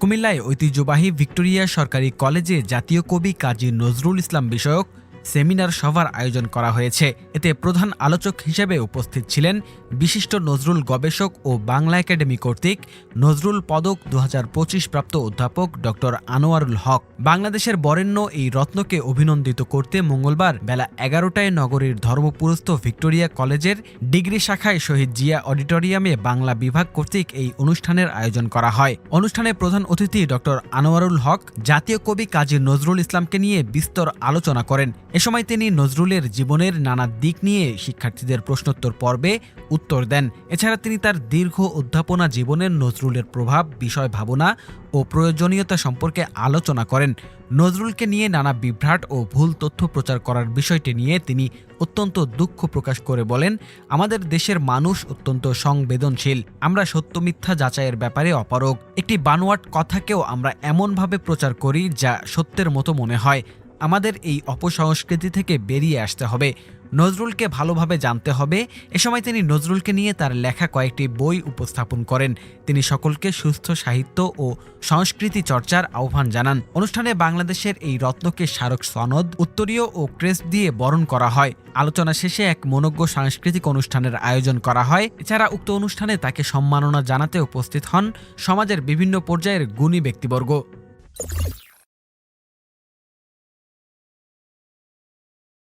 কুমিল্লায় ঐতিহ্যবাহী ভিক্টোরিয়া সরকারি কলেজে জাতীয় কবি কাজী নজরুল ইসলাম বিষয়ক সেমিনার সভার আয়োজন করা হয়েছে। এতে প্রধান আলোচক হিসেবে উপস্থিত ছিলেন বিশিষ্ট নজরুল গবেষক ও বাংলা একাডেমি কর্তৃক নজরুল পদক দু হাজার পঁচিশ প্রাপ্ত অধ্যাপক ড আনোয়ারুল হক। বাংলাদেশের বরেণ্য এই রত্নকে অভিনন্দিত করতে মঙ্গলবার বেলা এগারোটায় নগরীর ধর্মপুরস্থ ভিক্টোরিয়া কলেজের ডিগ্রি শাখায় শহীদ জিয়া অডিটোরিয়ামে বাংলা বিভাগ কর্তৃক এই অনুষ্ঠানের আয়োজন করা হয়। অনুষ্ঠানে প্রধান অতিথি ড আনোয়ারুল হক জাতীয় কবি কাজী নজরুল ইসলামকে নিয়ে বিস্তর আলোচনা করেন এ সময় তিনি নজরুলের জীবনের নানা দিক নিয়ে শিক্ষার্থীদের প্রশ্নোত্তর পর্বে উত্তর দেন। এছাড়া তিনি তার দীর্ঘ অধ্যাপনা জীবনের নজরুলের প্রভাব, বিষয় ভাবনা ও প্রয়োজনীয়তা সম্পর্কে আলোচনা করেন। নজরুলকে নিয়ে নানা বিভ্রাট ও ভুল তথ্য প্রচার করার বিষয়টি নিয়ে তিনি অত্যন্ত দুঃখ প্রকাশ করে বলেন, আমাদের দেশের মানুষ অত্যন্ত সংবেদনশীল। আমরা সত্য মিথ্যা যাচাইয়ের ব্যাপারে অপারগ। একটি বানোয়াট কথাকেও আমরা এমনভাবে প্রচার করি যা সত্যের মতো মনে হয়। আমাদের এই অপসংস্কৃতি থেকে বেরিয়ে আসতে হবে। নজরুলকে ভালোভাবে জানতে হবে। এ সময় তিনি নজরুলকে নিয়ে তার লেখা কয়েকটি বই উপস্থাপন করেন। তিনি সকলকে সুস্থ সাহিত্য ও সংস্কৃতি চর্চার আহ্বান জানান। অনুষ্ঠানে বাংলাদেশের এই রত্নকে স্মারক সনদ, উত্তরীয় ও ক্রেস্ট দিয়ে বরণ করা হয়। আলোচনা শেষে এক মনজ্ঞ সাংস্কৃতিক অনুষ্ঠানের আয়োজন করা হয়। এছাড়া উক্ত অনুষ্ঠানে তাকে সম্মাননা জানাতে উপস্থিত হন সমাজের বিভিন্ন পর্যায়ের গুণী ব্যক্তিবর্গ।